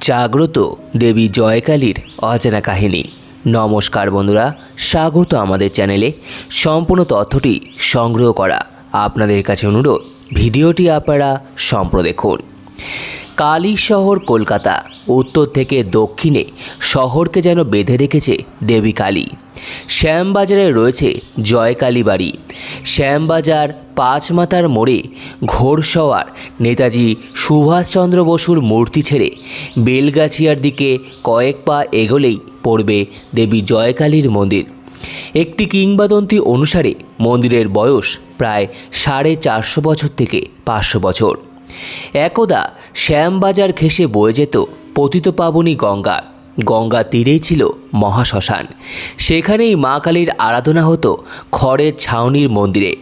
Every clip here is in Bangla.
জাগ্রত দেবী জয়কালীর অজানা কাহিনী। নমস্কার বন্ধুরা, স্বাগত আমাদের চ্যানেলে। সম্পূর্ণ তথ্যটি সংগ্রহ করা আপনাদের কাছে অনুরোধ, ভিডিওটি আপনারা সম্পূর্ণ দেখুন। কালী শহর কলকাতা, উত্তর থেকে দক্ষিণে শহরকে যেন বেঁধে রেখেছে দেবী কালী। শ্যামবাজারে রয়েছে জয়কালী বাড়ি। শ্যামবাজার, পাঁচমাতার মোড়ে ঘোড়সওয়ার নেতাজি সুভাষচন্দ্র বসুর মূর্তি ছেড়ে বেলগাছিয়ার দিকে কয়েক পা এগোলেই পড়বে দেবী জয়কালীর মন্দির। একটি কিংবদন্তি অনুসারে মন্দিরের বয়স প্রায় সাড়ে চারশো বছর থেকে পাঁচশো বছর। একদা শ্যামবাজার ঘেঁষে বয়ে যেত পতিতপাবনী গঙ্গা। গঙ্গা তীরেই ছিল মহাশ্মশান। সেখানেই মা কালীর আরাধনা হতো খড়ের ছাউনির মন্দিরে।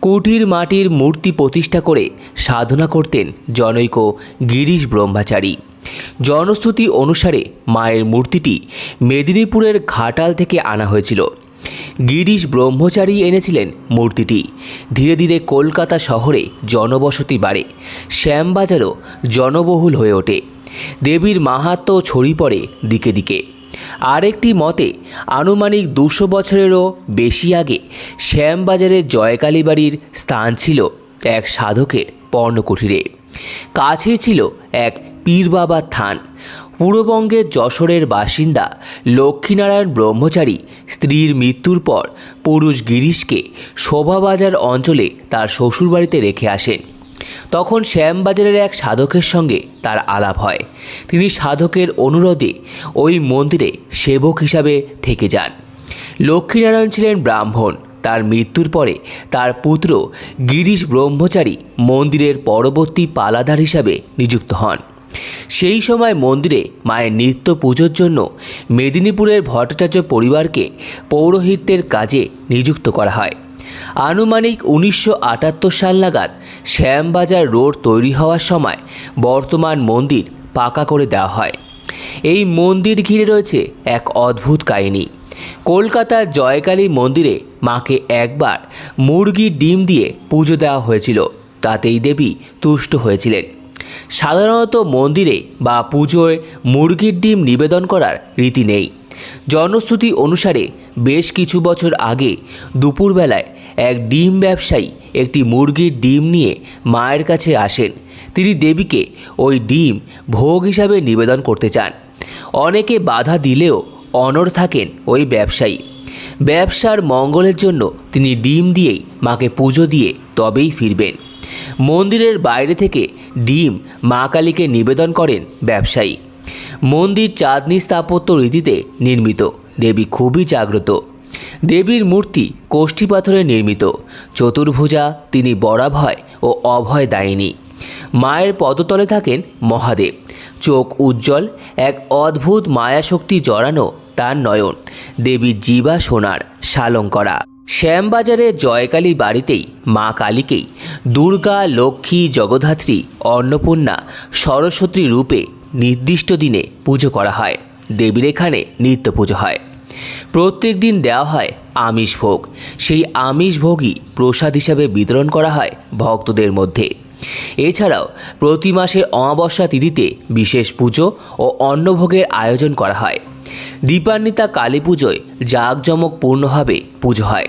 কুটির মাটির মূর্তি প্রতিষ্ঠা করে সাধনা করতেন জনৈক গিরিশ ব্রহ্মচারী। জনশ্রুতি অনুসারে মায়ের মূর্তিটি মেদিনীপুরের ঘাটাল থেকে আনা হয়েছিল। গিরিশ ব্রহ্মচারী এনেছিলেন মূর্তিটি। ধীরে ধীরে কলকাতা শহরে জনবসতি বাড়ে। শ্যামবাজারও জনবহুল হয়ে ওঠে। দেবীর মাহাত্ম্য ছড়ি পড়ে দিকে দিকে। আরেকটি মতে, আনুমানিক দুশো বছরেরও বেশি আগে শ্যামবাজারের জয়কালী বাড়ির স্থান ছিল এক সাধকের পর্ণকুঠিরে। কাছে ছিল এক পীর বাবার থান। পূর্ববঙ্গের যশোরের বাসিন্দা লক্ষ্মীনারায়ণ ব্রহ্মচারী স্ত্রীর মৃত্যুর পর পুরুষ গিরিশকে শোভাবাজার অঞ্চলে তার শ্বশুরবাড়িতে রেখে আসেন। তখন শ্যামবাজারের এক সাধকের সঙ্গে তার আলাপ হয়। তিনি সাধকের অনুরোধে ওই মন্দিরে সেবক হিসাবে থেকে যান। লক্ষ্মীনারায়ণ ছিলেন ব্রাহ্মণ। তার মৃত্যুর পরে তার পুত্র গিরিশ ব্রহ্মচারী মন্দিরের পরবর্তী পালাধার হিসাবে নিযুক্ত হন। সেই সময় মন্দিরে মায়ের নিত্য পুজোর জন্য মেদিনীপুরের ভট্টাচার্য পরিবারকে পৌরোহিত্যের কাজে নিযুক্ত করা হয়। আনুমানিক উনিশশো আটাত্তর সাল নাগাদ শ্যামবাজার রোড তৈরি হওয়ার সময় বর্তমান মন্দির পাকা করে দেওয়া হয়। এই মন্দির ঘিরে রয়েছে এক অদ্ভুত কাহিনী। কলকাতার জয়কালী মন্দিরে মাকে একবার মুরগির ডিম দিয়ে পুজো দেওয়া হয়েছিল, তাতেই দেবী তুষ্ট হয়েছিলেন। সাধারণত মন্দিরে বা পুজোয় মুরগির ডিম নিবেদন করার রীতি নেই। জনশ্রুতি অনুসারে বেশ কিছু বছর আগে দুপুরবেলায় এক ডিম ব্যবসায়ী একটি মুরগির ডিম নিয়ে মায়ের কাছে আসেন। তিনি দেবীকে ওই ডিম ভোগ হিসাবে নিবেদন করতে চান। অনেকে বাধা দিলেও অনর থাকেন ওই ব্যবসায়ী। ব্যবসার মঙ্গলের জন্য তিনি ডিম দিয়েই মাকে পুজো দিয়ে তবেই ফিরবেন। মন্দিরের বাইরে থেকে ডিম মা কালীকে নিবেদন করেন ব্যবসায়ী। মন্দির চাঁদনি স্থাপত্য রীতিতে নির্মিত। দেবী খুবই জাগ্রত। দেবীর মূর্তি কোষ্ঠী পাথরে নির্মিত। চতুর্ভুজা তিনি বরাভয় ও অভয় দায়িনী। মায়ের পদতলে থাকেন মহাদেব। চোখ উজ্জ্বল, এক অদ্ভুত মায়াশক্তি জড়ানো তার নয়ন। দেবীর জীবা সোনার শালং করা শ্যামবাজারে জয়কালী বাড়িতেই মা কালীকেই দুর্গা, লক্ষ্মী জগদ্ধাত্রী অন্নপূর্ণা, সরস্বতী রূপে নির্দিষ্ট দিনে পুজো করা হয়। দেবীর এখানে নিত্য পুজো হয়। প্রত্যেক দিন দেওয়া হয় আমিষ ভোগ। সেই আমিষ ভোগই প্রসাদ হিসাবে বিতরণ করা হয় ভক্তদের মধ্যে। এছাড়াও প্রতি মাসে অমাবস্যা তিথিতে বিশেষ পুজো ও অন্নভোগের আয়োজন করা হয়। দীপান্বিতা কালী পুজোয় জাঁকজমকপূর্ণভাবে পুজো হয়।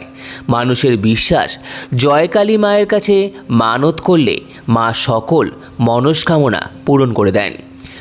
মানুষের বিশ্বাস জয়কালী মায়ের কাছে মানত করলে মা সকল মনস্কামনা পূরণ করে দেন।